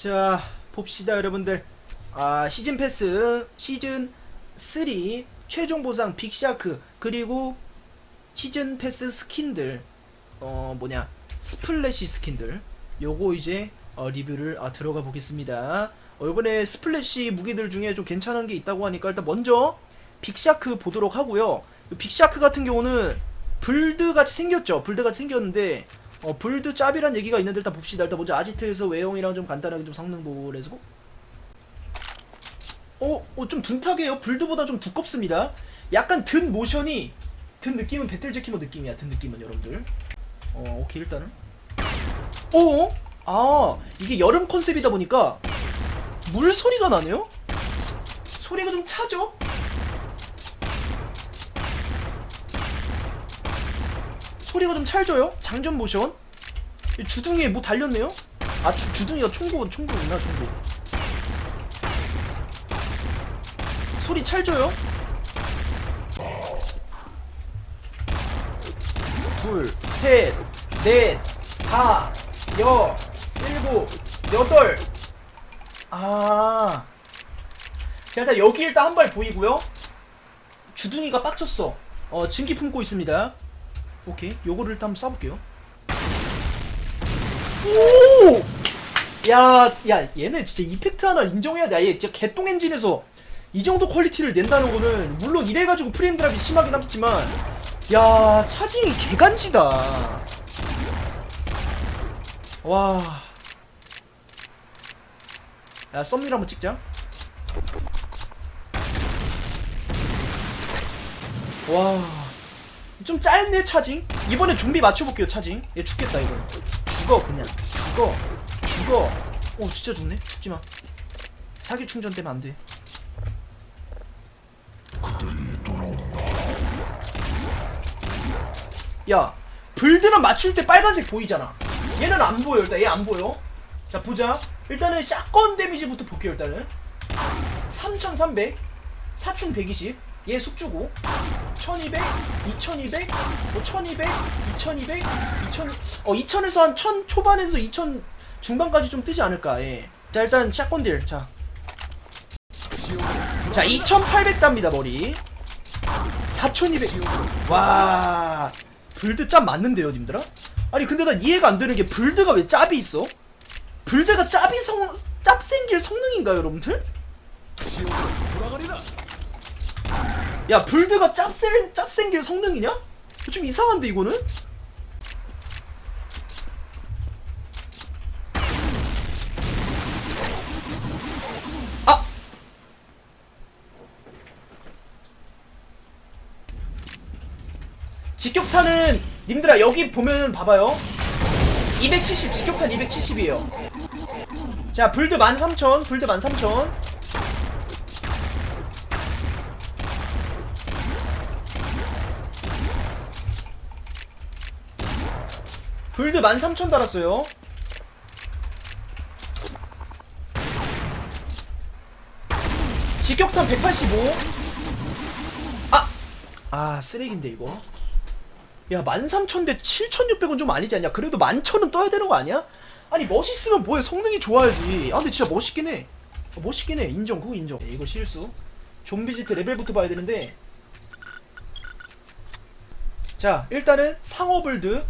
자 봅시다 여러분들. 아 시즌 패스 시즌 3 최종 보상 빅샤크 그리고 시즌 패스 스킨들. 어 뭐냐 스플래시 스킨들. 요거 이제 어, 리뷰를 아, 들어가 보겠습니다. 어, 이번에 스플래시 무기들 중에 좀 괜찮은 게 있다고 하니까 일단 먼저 빅샤크 보도록 하고요. 이 빅샤크 같은 경우는 불드 같이 생겼죠. 불드 같이 생겼는데 어 불드 짭이란 얘기가 있는데 일단 봅시다 일단 먼저 아지트에서 외형이랑 좀 간단하게 좀 성능 보고 그래서 어, 어, 좀 둔탁해요. 불드보다 좀 두껍습니다. 약간 든 모션이 든 느낌은 배틀제키모 느낌이야. 든 느낌은 여러분들. 어, 오케이 일단은. 어? 아, 이게 여름 컨셉이다 보니까 물 소리가 나네요. 소리가 좀 차죠? 소리가 좀 찰져요. 장전 모션. 이 주둥이에 뭐 달렸네요. 아, 주, 주둥이가 총구, 총구구나, 총구. 소리 찰져요? 둘, 셋, 넷, 다, 여, 일곱, 여덟. 아. 자, 일단 여기 일단 한 발 보이고요. 주둥이가 빡쳤어. 어, 증기 품고 있습니다. 오케이. 요거를 일단 한번 쏴볼게요. 오! 야, 야, 얘네 진짜 이펙트 하나 인정해야 돼. 얘 진짜 개똥 엔진에서 이 정도 퀄리티를 낸다는 거는 물론 이래가지고 프레임 드랍이 심하긴 하겠지만 야 차징이 개간지다 와. 야 썸네일 한번 찍자 와 좀 짧네 차징. 이번에 좀비 맞춰볼게요 차징. 얘 죽겠다 이거. 죽어 그냥. 죽어. 죽어. 어 진짜 죽네? 죽지마. 사기 충전 되면 안돼. 야 불드는 맞출 때 빨간색 보이잖아. 얘는 안 보여 일단. 얘 안 보여. 자 보자. 일단은 샷건 데미지부터 볼게요 일단은. 3300 사충 120 얘 숙주고 1200 2200 뭐 1200 2200 2000 어 2000에서 한 1000 초반에서 2000 중반까지 좀 뜨지 않을까 예. 자 일단 샷건 딜 자 자 2800 답니다 머리 4200. 와. 불드 짭 맞는데요, 님들아? 아니 근데 난 이해가 안 되는 게 불드가 왜 짭이 있어? 불드가 짭이 성 짭 생길 성능인가요, 여러분들? 야, 불드가 짭생 짭 생길 성능이냐? 좀 이상한데 이거는? 아! 직격탄은 님들아 여기 보면 봐봐요 270 직격탄 270이에요 자 불드 13,000 불드 13,000 불드 13,000 달았어요. 직격탄 185 아! 아 쓰레기인데 이거. 야 13,000대 7,600은 좀 아니지 않냐? 그래도 11,000은 떠야 되는 거 아니야? 아니 멋있으면 뭐해? 성능이 좋아야지. 아 근데 진짜 멋있긴 해. 어, 멋있긴 해. 인정 그거 인정. 이거 실수. 좀비지트 레벨부터 봐야 되는데. 자 일단은 상어블드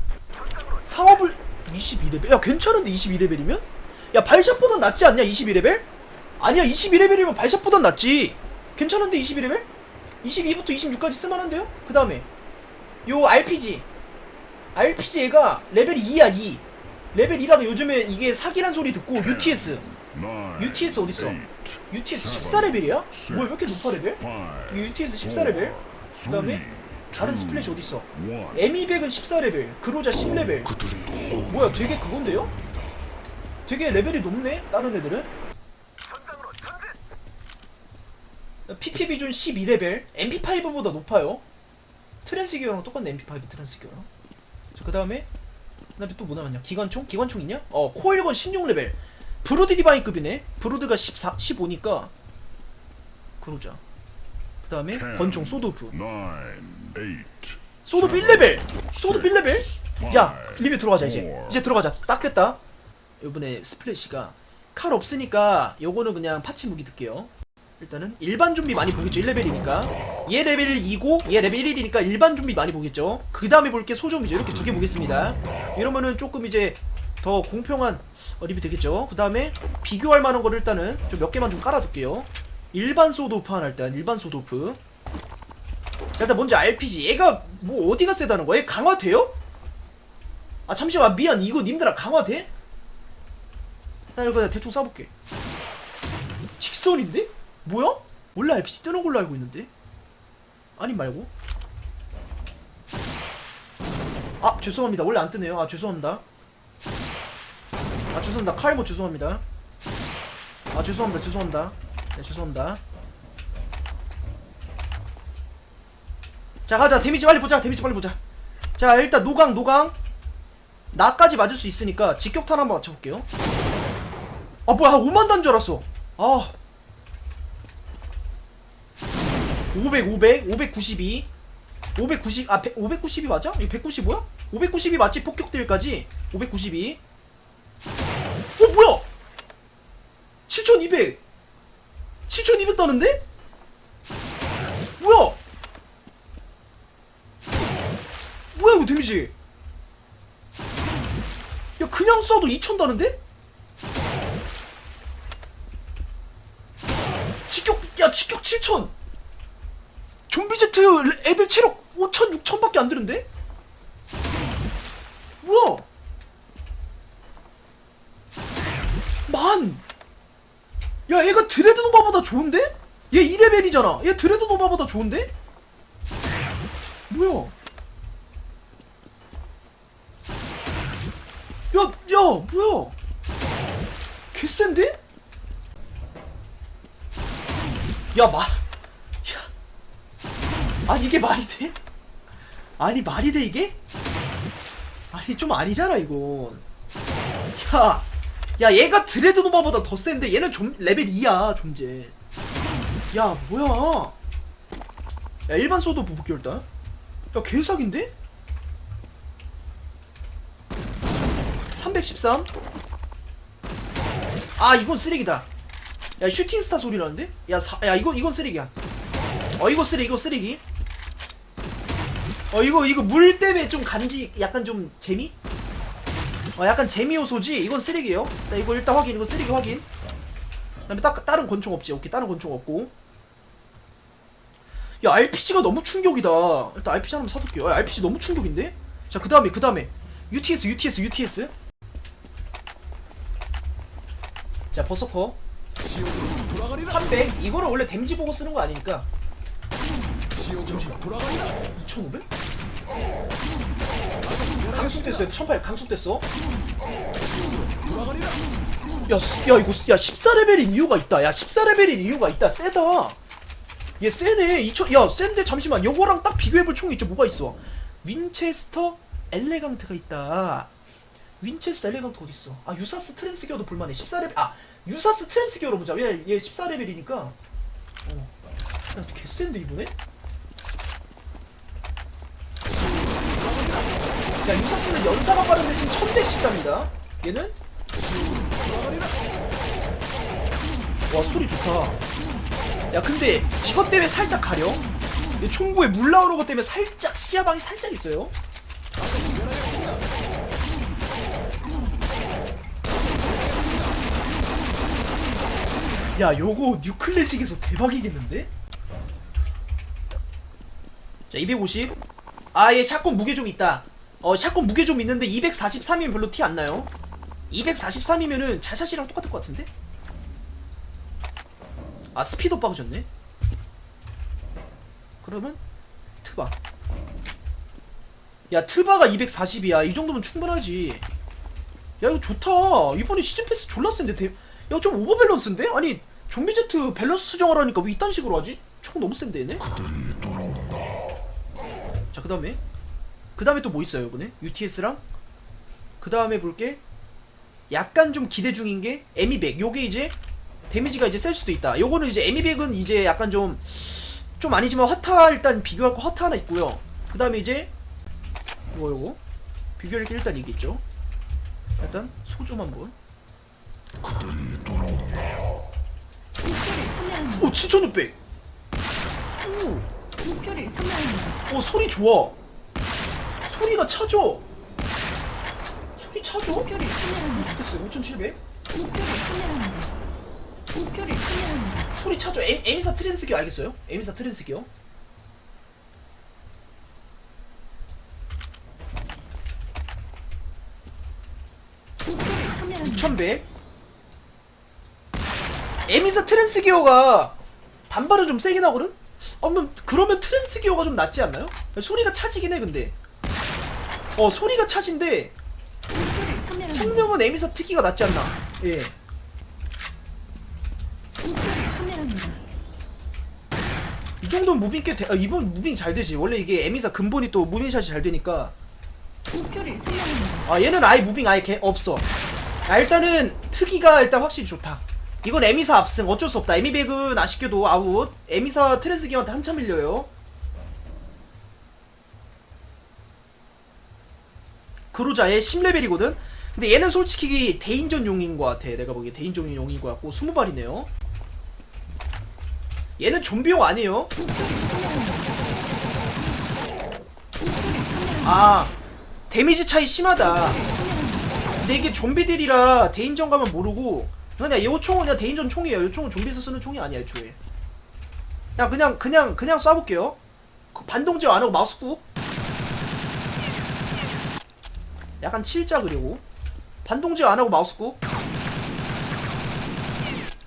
상어블 22레벨 야 괜찮은데 22레벨이면? 야 발샷보단 낫지 않냐 22레벨? 아니야 22레벨이면 발샷보단 낫지 괜찮은데 22레벨? 22부터 26까지 쓸만한데요? 그 다음에 요 RPG RPG 얘가 레벨 2야 2 레벨 2라고 요즘에 이게 사기란 소리 듣고 UTS UTS 어딨어? UTS 14레벨이야? 뭐야 왜 이렇게 높아 레벨? 이 UTS 14레벨 그 다음에 다른 스플래시 어딨어? M200은 14레벨 그로자 10레벨. 뭐야 되게 그건데요? 되게 레벨이 높네 다른 애들은? PP 비준 12레벨 MP5보다 높아요. 트랜스기어랑 똑같네 MP5 트랜스기어랑. 자 그 다음에 그 다음에 또 뭐 남았냐? 기관총? 기관총 있냐? 어 코일건 16레벨. 브로드 디바인급이네. 브로드가 14, 15니까. 그러자 그 다음에 권총 소드프 소드프 1레벨! 소드프 1레벨? 야 리뷰 들어가자 이제. 이제 들어가자. 딱 됐다. 이번에 스플래시가 칼 없으니까 요거는 그냥 파치 무기 들게요. 일단은 일반 좀비 많이 보겠죠. 1레벨이니까. 얘 레벨 2고 얘 레벨 1이니까 일반 좀비 많이 보겠죠. 그 다음에 볼 게 소좀비죠 이렇게 두 개 보겠습니다. 이러면은 조금 이제 더 공평한 어, 리뷰 되겠죠. 그 다음에 비교할 만한 거를 일단은 좀 몇 개만 좀 깔아둘게요 일반 소드오프 하나 일단 일반 소드오프. 자 일단 먼저 RPG 얘가 뭐 어디가 세다는 거야? 얘 강화돼요? 아 잠시만 미안. 이거 님들아 강화돼? 나 이거 대충 쏴볼게. 직선인데? 뭐야? 원래 RPG 뜨는 걸로 알고 있는데. 아니 말고. 아 죄송합니다. 원래 안 뜨네요. 아 죄송합니다. 아 죄송합니다. 칼모 죄송합니다. 아 죄송합니다. 죄송합니다 네 죄송합니다. 자 가자. 데미지 빨리 보자. 데미지 빨리 보자. 자 일단 노강 노강. 나까지 맞을 수 있으니까 직격탄 한번 맞춰볼게요. 아 뭐야. 한 5만 단 줄 알았어. 아. 500 500 592 590 아 100, 592 맞아? 이거 195야? 592 맞지 폭격딜까지? 592 어 뭐야. 7200 7200 따는데? 뭐야 뭐야 이거 데미지 야 그냥 쏴도 2000 다는데? 직격 야 직격 7000 좀비 제트 애들 체력 5000 6000밖에 안 드는데? 뭐야 만! 야 얘가 드레드 노마보다 좋은데? 얘 2레벨이잖아 얘 드레드 노마보다 좋은데? 뭐야 야, 야, 뭐야? 개센데? 야, 마, 야, 아니 이게 말이 돼? 아니 말이 돼 이게? 아니 좀 아니잖아 이건. 야, 야 얘가 드레드 노마보다 더 센데 얘는 좀 레벨 2야 존재. 야 뭐야? 야 일반 소드 볼게요 일단. 야 개사기인데? 313. 아, 이건 쓰레기다. 야, 슈팅스타 소리 나는데? 야, 사, 야, 이건, 이건 쓰레기야. 어, 이거 쓰레기, 이거 쓰레기. 어, 이거, 이거 물 때문에 좀 간지, 약간 좀 재미? 어, 약간 재미 요소지? 이건 쓰레기예요 나 이거 일단 확인, 이거 쓰레기 확인. 그 다음에 딱, 다른 권총 없지? 오케이, 다른 권총 없고. 야, RPG가 너무 충격이다. 일단 RPG 하나만 사둘게요. 야, RPG 너무 충격인데? 자, 그 다음에, 그 다음에. UTS, UTS, UTS. 자, 버서커. 300. 이거를 원래 데미지 보고 쓰는 거 아니니까. 잠시만. 2500? 강숙됐어요. 1800 강숙됐어. 야, 수- 야, 이거, 야, 14레벨인 이유가 있다. 야, 14레벨인 이유가 있다. 세다. 얘 세네. 2000, 야, 센데, 잠시만. 요거랑 딱 비교해볼 총이 있죠. 뭐가 있어? 윈체스터 엘레강트가 있다. 윈체스터 엘레강트 어딨어? 아, 유사스 트랜스기어도 볼만해. 14레벨, 아, 유사스 트랜스기어로 보자. 얘, 얘 14레벨이니까. 어. 야, 개센데, 이번에? 자, 유사스는 연사가 빠른 대신 1100씩 갑니다. 얘는? 와, 소리 좋다. 야, 근데 이것 때문에 살짝 가려? 이 총구에 물 나오는 것 때문에 살짝 시야방이 살짝 있어요. 야, 요거 뉴클래식에서 대박이겠는데? 자, 250. 아, 얘 샷건 무게 좀 있다. 어, 샷건 무게 좀 있는데 243이면 별로 티 안 나요. 243이면은 자샷이랑 똑같을 것 같은데? 아, 스피드 빠져졌네. 그러면 트바. 야, 트바가 240이야. 이 정도면 충분하지. 야, 이거 좋다. 이번에 시즌 패스 졸라 센데. 대... 야, 좀 오버밸런스인데? 아니, 좀비 제트 밸런스 수정을 하니까 왜 이딴 식으로 하지? 총 너무 센데, 얘네? 자, 그 다음에. 그 다음에 또 뭐 있어요, 이번에? UTS랑? 그 다음에 볼게. 약간 좀 기대 중인 게, 에미백. 요게 이제, 데미지가 이제 셀 수도 있다. 요거는 이제, 에미백은 이제 약간 좀, 좀 아니지만 화타 일단 비교할 거 화타 하나 있고요. 그 다음에 이제, 요거, 요거. 비교할 게 일단 이게 있죠. 일단, 소좀 한번. 오 7600. 목표를 선회합니다. 오 소리 좋아. 소리가 차죠. 소리 차죠. 목표를 선회합니다. 됐어요 5700. 목표를 선회합니다. 목표를 선회합니다. 소리 차죠. 에, 에미사 트랜스기어 알겠어요? 에미사 트랜스기어. 목표를 선회합니다. 6100. 에미사 트랜스기어가 단발은 좀 세긴 하거든? 어, 그럼, 그러면 트랜스기어가 좀 낫지 않나요? 소리가 차지긴 해, 근데. 어, 소리가 차진데. 성능은 에미사 특기가 낫지 않나. 예. 이 정도면 무빙 꽤 돼. 아, 이번 무빙 잘 되지. 원래 이게 에미사 근본이 또 무빙샷이 잘 되니까. 아, 얘는 아예 무빙 아예 개 없어. 아, 일단은 특이가 일단 확실히 좋다. 이건 에미사 압승. 어쩔 수 없다. 에미백은 아쉽게도 아웃. 에미사 트랜스기어한테 한참 밀려요. 그로자 얘 10레벨이거든? 근데 얘는 솔직히 대인전 용인 것 같아. 내가 보기에 대인전 용인 것 같고 20발이네요. 얘는 좀비용 아니에요. 아, 데미지 차이 심하다. 근데 이게 좀비들이라 대인전 가면 모르고 그냥 요 총은 그냥 대인전 총이에요. 요 총은 좀비에서 쓰는 총이 아니야, 애초에. 야, 그냥 그냥 그냥 쏴볼게요. 그 반동제 안 하고 마우스 꾹. 약간 칠자 그리고 반동제 안 하고 마우스 꾹.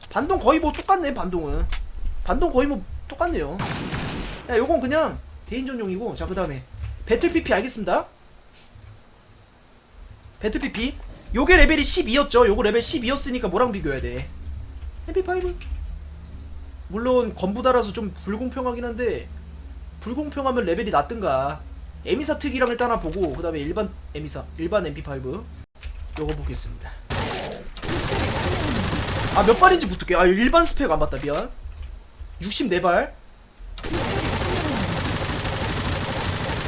반동 거의 뭐 똑같네, 반동은. 반동 거의 뭐 똑같네요. 야, 요건 그냥 대인전용이고 자, 그 다음에 배틀 PP 알겠습니다. 배틀 PP 요게 레벨이 12였죠 요거 레벨 12였으니까 뭐랑 비교해야 돼 MP5 물론 건부 달아서 좀 불공평하긴 한데 불공평하면 레벨이 낮든가 에미사 특이랑 일단 하나 보고 그 다음에 일반 에미사 일반 MP5 요거 보겠습니다. 아 몇 발인지 붙을게 아 일반 스펙 안 봤다 미안. 64발.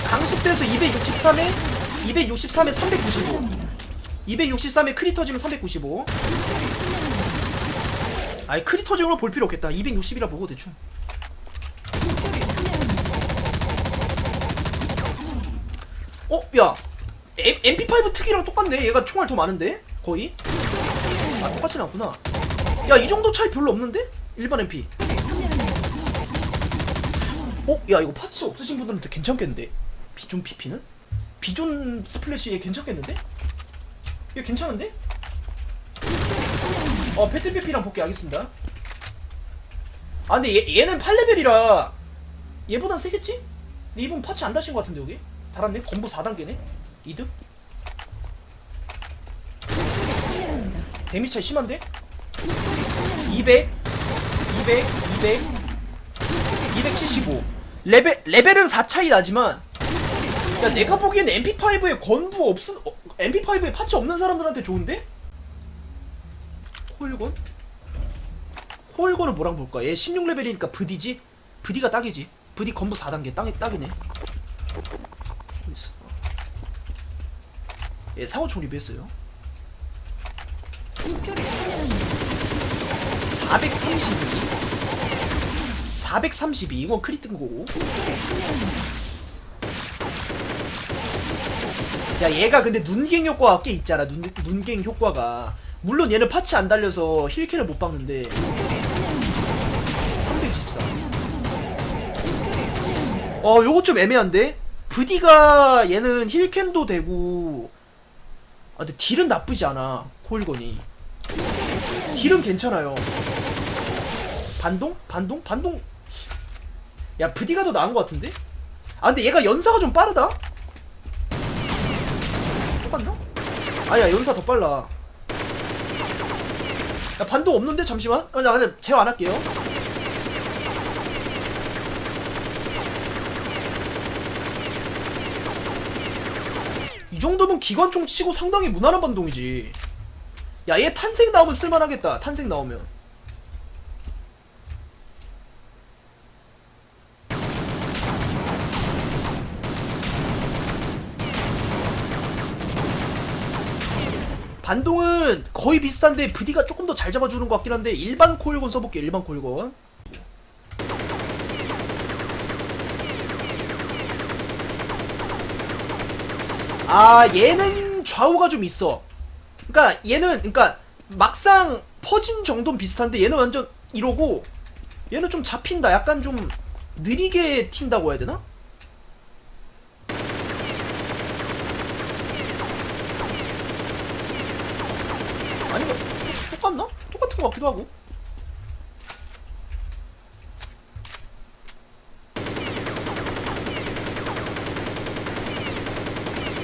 강속돼서 263에 263에 395 263에 크리 터지면 395 아이 크리 터지는 볼 필요 없겠다. 260이라 보고 대충 어? 야 M, MP5 특이랑 똑같네 얘가 총알 더 많은데? 거의? 아 똑같진 않구나 야 이 정도 차이 별로 없는데? 일반 MP 어? 야 이거 파츠 없으신 분들한테 괜찮겠는데? 비존 PP는? 비존 스플래시 얘 괜찮겠는데? 얘 괜찮은데? 어 패틀 PP랑 볼게 알겠습니다 아 근데 얘, 얘는 8레벨이라 얘보단 세겠지? 근데 이분 파츠 안 달신 것 같은데 여기? 달았네? 건보 4단계네? 이득? 데미 차이 심한데? 200 200 200 275 레벨 레벨은 4 차이 나지만 야 내가 보기엔 MP5에 건부 어, MP5에 파츠 없는 사람들한테 좋은데? 코일건? 코일건을 뭐랑 볼까? 얘 16레벨이니까 브디지? 브디가 딱이지 브디 건부 4단계 딱이, 딱이네 어디 있어? 리뷰했어요. 목표를 선회합니다. 432 432 이건 크리 뜬 거고. 야 얘가 근데 눈갱 효과가 꽤 있잖아. 눈, 눈갱 효과가. 물론 얘는 파츠 안 달려서 힐캔을 못 박는데. 324 어, 요거 좀 애매한데? 브디가 얘는 힐캔도 되고 아 근데 딜은 나쁘지 않아 코일건이 딜은 괜찮아요 반동? 반동? 반동? 야 브디가 더 나은 것 같은데? 아 근데 얘가 연사가 좀 빠르다? 똑같나? 아니야 연사 더 빨라 야 반동 없는데? 잠시만 아, 나 근데 제어 안 할게요 정도면 기관총 치고 상당히 무난한 반동이지. 야 얘 탄생 나오면 쓸만하겠다. 탄생 나오면. 반동은 거의 비슷한데 부디가 조금 더 잘 잡아주는 것 같긴 한데 일반 코일건 써볼게요 일반 코일건 아 얘는 좌우가 좀 있어 그러니까 얘는 그러니까 막상 퍼진 정도는 비슷한데 얘는 완전 이러고 얘는 좀 잡힌다 약간 좀 느리게 튄다고 해야 되나? 아니 똑같나? 똑같은 것 같기도 하고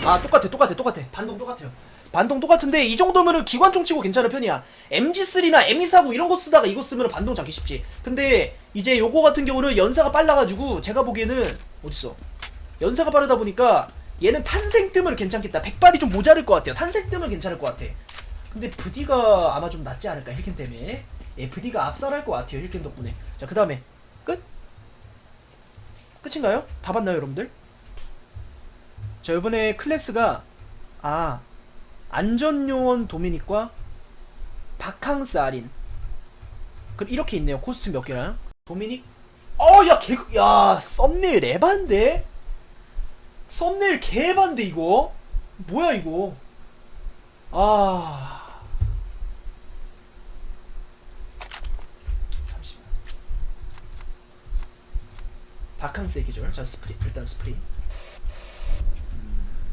아 똑같아 똑같아 똑같아. 반동 똑같아요. 반동 똑같은데 이 정도면은 기관총 치고 괜찮은 편이야. MG3나 M249 이런 거 쓰다가 이거 쓰면 반동 잡기 쉽지. 근데 이제 요거 같은 경우는 연사가 빨라가지고 제가 보기에는 어딨어? 연사가 빠르다 보니까 얘는 탄생 뜨면 괜찮겠다. 백발이 좀 모자랄 것 같아요. 탄생 뜨면 괜찮을 것 같아. 근데 부디가 아마 좀 낫지 않을까 힐켄 때문에? 예 부디가 압살할 것 같아요 힐켄 덕분에. 자 그 다음에 끝? 끝인가요? 다 봤나요 여러분들? 자 이번에 클래스가 아 안전요원 도미닉과 바캉스 아린. 그 이렇게 있네요 코스튬 몇 개랑. 도미닉? 어야 개그 야 썸네일 에반데? 썸네일 개반데 이거? 뭐야 이거? 아. 잠시만. 바캉스의 계절. 자 스프리 일단 스프리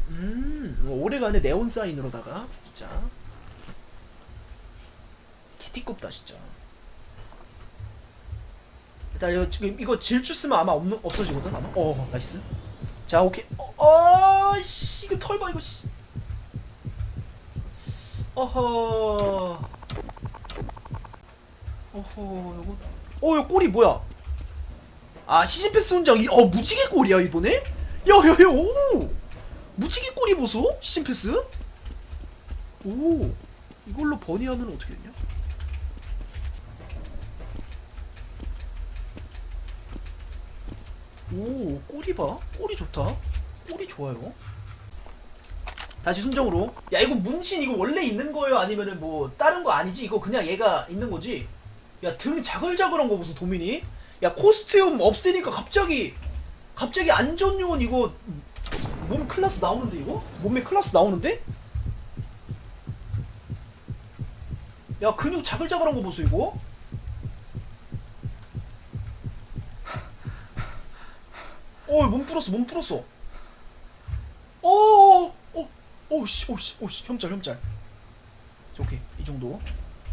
음, 뭐 오래간의 네온 사인으로다가 진짜 개띠껍다 진짜. 일단 이거 지금 이거 질주 쓰면 아마 없는 없어지거든 아마. 어 나이스. 자 오케이. 어, 어씨 이거 털봐 이거 씨. 어허. 어허 요거. 어 이거 꼬리 뭐야? 아 시즌 패스 훈장 이- 어 무지개 꼬리야 이번에? 야야야 오. 무지개 꼬리 보소? 시즌 패스? 오 이걸로 버니하면 어떻게 되냐? 오 꼬리 봐. 꼬리 좋다. 꼬리 좋아요. 다시 순정으로. 야 이거 문신 이거 원래 있는 거예요? 아니면은 뭐 다른 거 아니지? 이거 그냥 얘가 있는 거지? 야 등 자글자글한 거 무슨 도민이? 야 코스튬 없으니까 갑자기 갑자기 안전 요원 이거 몸 클라스 나오는데 이거? 몸매 클라스 나오는데? 야 근육 자글자글한 거 보소 이거? 풀었어 몸 풀었어 어어어 오씨 오씨 오씨 혐짤 혐짤 자, 오케이 이 정도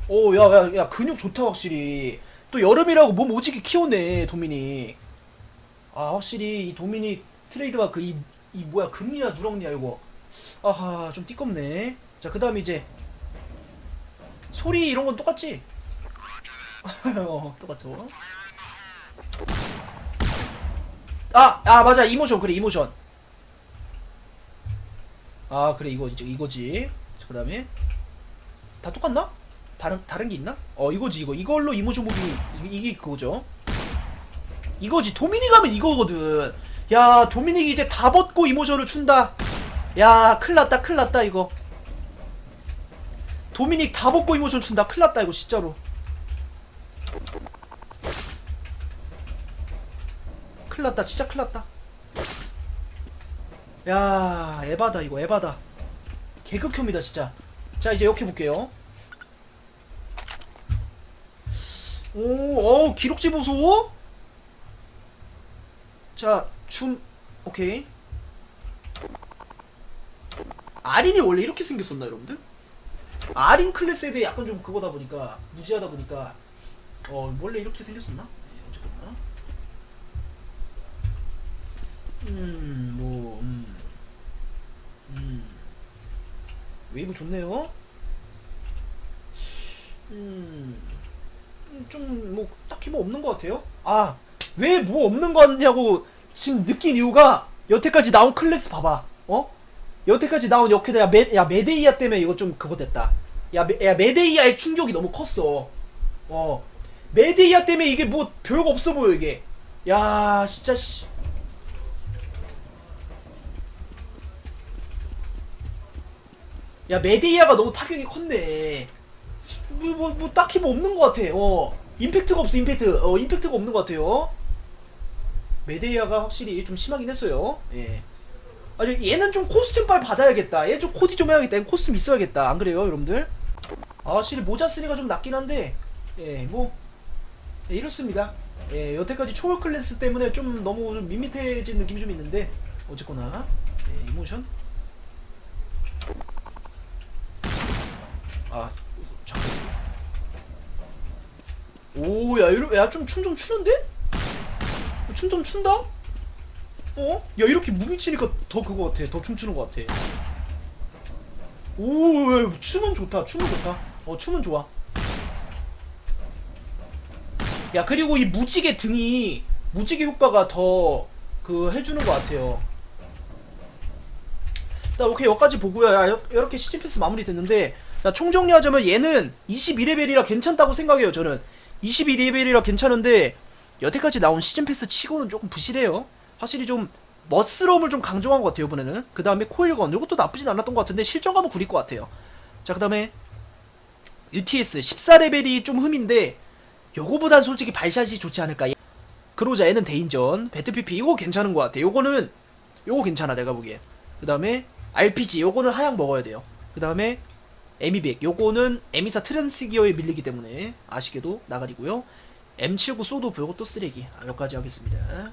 오야야 야 근육 좋다 확실히 또 여름이라고 몸 오지게 키우네 도미닉 아 확실히 이 도미닉 트레이드마크 이, 이 뭐야 금리야 누렁니야 이거. 아하 좀 띠껍네. 자 그 다음 이제 소리 이런 건 똑같지? 어 똑같죠. 아! 아 맞아. 이모션. 그래 이모션. 아 그래 이거 이거지. 자, 그 다음에 다 똑같나? 다른 다른 게 있나? 어 이거지 이거. 이걸로 이모션 이- 이게 그거죠. 이거지. 도미닉 하면 이거거든 야 도미닉이 이제 다 벗고 이모션을 춘다. 야 큰일났다 큰일났다 이거. 도미닉 다 벗고 이모션 춘다. 큰일났다 이거 진짜로. 큰일났다 진짜 큰일났다. 야 에바다 이거 에바다. 개극혐이다 진짜. 자 이제 이렇게 볼게요. 오, 어, 기록지 보소? 자, 줌, 오케이. 아린이 원래 이렇게 생겼었나, 여러분들? 아린 클래스에 대해 약간 좀 그거다 보니까, 무지하다 보니까, 어, 원래 이렇게 생겼었나? 네, 어쨌거나. 음, 뭐, 음. 음. 웨이브 좋네요? 음. 좀 뭐 딱히 뭐 없는 것 같아요. 아 왜 뭐 없는 거 같냐고 지금 느낀 이유가 여태까지 나온 클래스 봐봐. 어? 여태까지 나온 역해다 야, 메, 야 메데이아 때문에 이거 좀 그거 됐다. 야, 메, 야 메데이아의 충격이 너무 컸어. 어 메데이아 때문에 이게 뭐 별거 없어 보여 이게. 야 진짜 씨. 야 메데이아가 너무 타격이 컸네 뭐, 뭐, 뭐 딱히 뭐 없는 것 같아 어 임팩트가 없어 임팩트 어 임팩트가 없는 것 같아요 메데이아가 확실히 좀 심하긴 했어요. 예. 아니 얘는 좀 코스튬 빨 받아야겠다. 얘 좀 코디 좀 해야겠다. 얘 코스튬 있어야겠다. 안 그래요 여러분들? 아 확실히 모자 쓰니까 좀 낫긴 한데 예 뭐 예, 이렇습니다. 예 여태까지 초월 클래스 때문에 좀 너무 좀 밋밋해진 느낌이 좀 있는데 어쨌거나 예, 이모션. 아 잠깐 오야 이러 야좀 춤좀 추는데 춤 좀 춘다? 어? 야 이렇게 무기 치니까 더 그거 같아. 더 춤추는 것 같아. 오 야, 춤은 좋다. 춤은 좋다. 어 춤은 좋아. 야 그리고 이 무지개 등이 무지개 효과가 더 그 해주는 것 같아요. 자 오케이. 여기까지 보고요. 야, 여- 이렇게 시즌 패스 마무리 됐는데 자 총정리하자면 얘는 22레벨이라 괜찮다고 생각해요 저는. 22레벨이라 괜찮은데 여태까지 나온 시즌 패스 치고는 조금 부실해요. 확실히 좀 멋스러움을 좀 강조한 것 같아요 이번에는. 그 다음에 코일건 이것도 나쁘진 않았던 것 같은데 실전감은 구릴 것 같아요. 자 그 다음에 UTS 14레벨이 좀 흠인데 요거보단 솔직히 발샷이 좋지 않을까. 그로자 얘는 대인전 배트피피 이거 괜찮은 것 같아 요거는 요거 괜찮아 내가 보기엔. 그 다음에 RPG 요거는 하향 먹어야 돼요. 그 다음에 에미백 요거는 에미사 트랜스기어에 밀리기 때문에 아쉽게도 나가리고요 M79 소드 요것도 쓰레기 아, 여기까지 하겠습니다